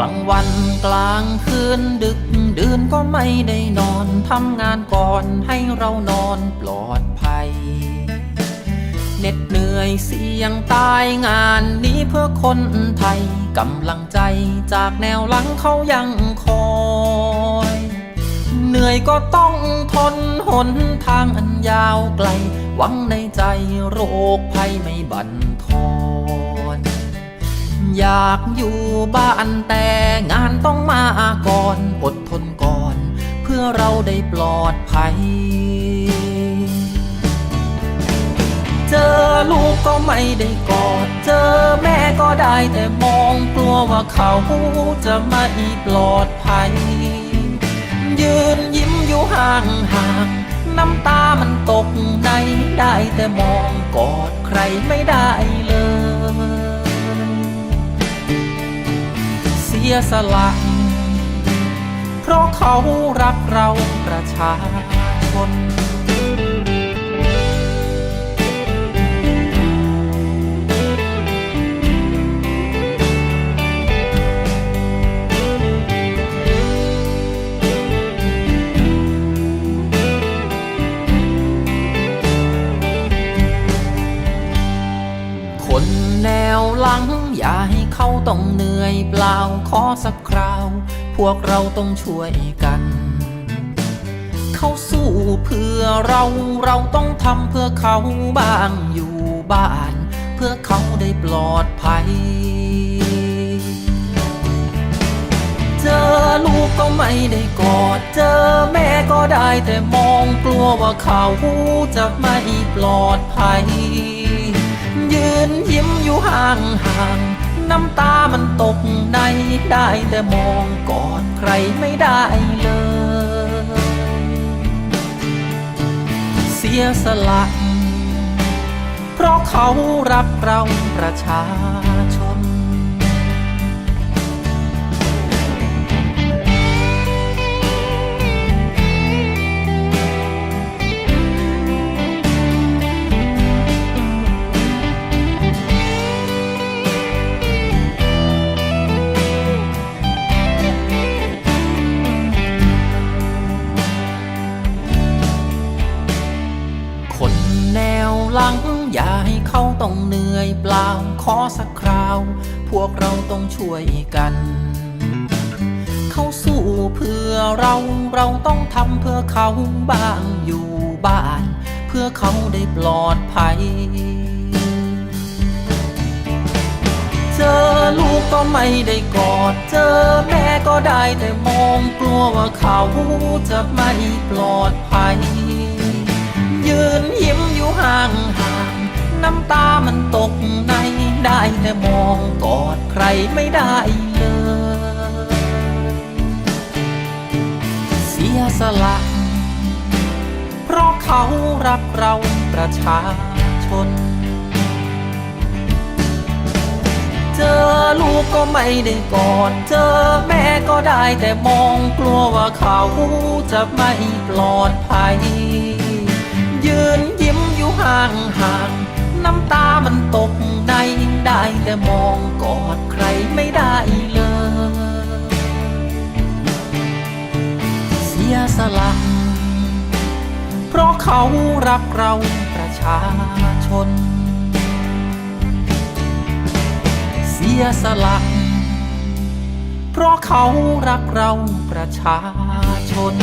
ลางวันกลางคืนดึกดื่นก็ไม่ได้นอนทำงานก่อนให้เรานอนปลอดภัยเหน็ดเหนื่อยเสี่ยงตายงานนี้เพื่อคนไทยกำลังใจจากแนวหลังเขายังคอยเหนื่อยก็ต้องทนหนทางอันยาวไกล หวังในใจโรคภัยไม่บั่นทอน อยากอยู่บ้านแต่งานต้องมาก่อนอดทนก่อน เพื่อเราได้ปลอดภัย เจอลูกก็ไม่ได้กอด เจอแม่ก็ได้แต่มองกลัวว่าเขาจะไม่ปลอดภัย ยืนยิ้มอยู่ห่างห่างๆน้ำตามันตกในได้แต่มองกอดใครไม่ได้ ยเสียสละ เพราะเขารักเราประชาชน ให้เขาต้องเหนื่อยเปล่าขอสักคราว พวกเราต้องช่วยกัน เขาสู้เพื่อเราเราต้องทำเพื่อเขาบ้างอยู่บ้าน เพื่อเขาได้ปลอดภัย เจอลูกก็ไม่ได้กอด เจอแม่ก็ได้แต่มองกลัวว่าเขาจะไม่ปลอดภัย น้ำตามันตกในได้แต่มองกอดใครไม่ได้เลย เสียสละ เพราะเขารักเราประชา ให้เขาต้องเหนื่อยเปล่าขอสักคราว พวกเราต้องช่วยกัน เขาสู้เพื่อเราเราต้องทำเพื่อเขาบ้างอยู่บ้าน เพื่อเขาได้ปลอดภัย เจอลูกก็ไม่ได้กอด เจอแม่ก็ได้แต่มองกลัวว่าเขาจะไม่ปลอดภัย น้ำตามันตกใน ได้แต่มองกอดใครไม่ได้เลย เสียสละ เพราะเขารักเราประชาชน เจอลูกก็ไม่ได้กอด เจอแม่ก็ได้แต่มองกลัวว่าเขาจะไม่ปลอดภัยยืนยิ้มอยู่ห่างห่าง น้ำตามันตกในได้แต่มองกอดใครไม่ได้เลย เสียสละเพราะเขารักเราประชาชน เสียสละเพราะเขารักเราประชาชน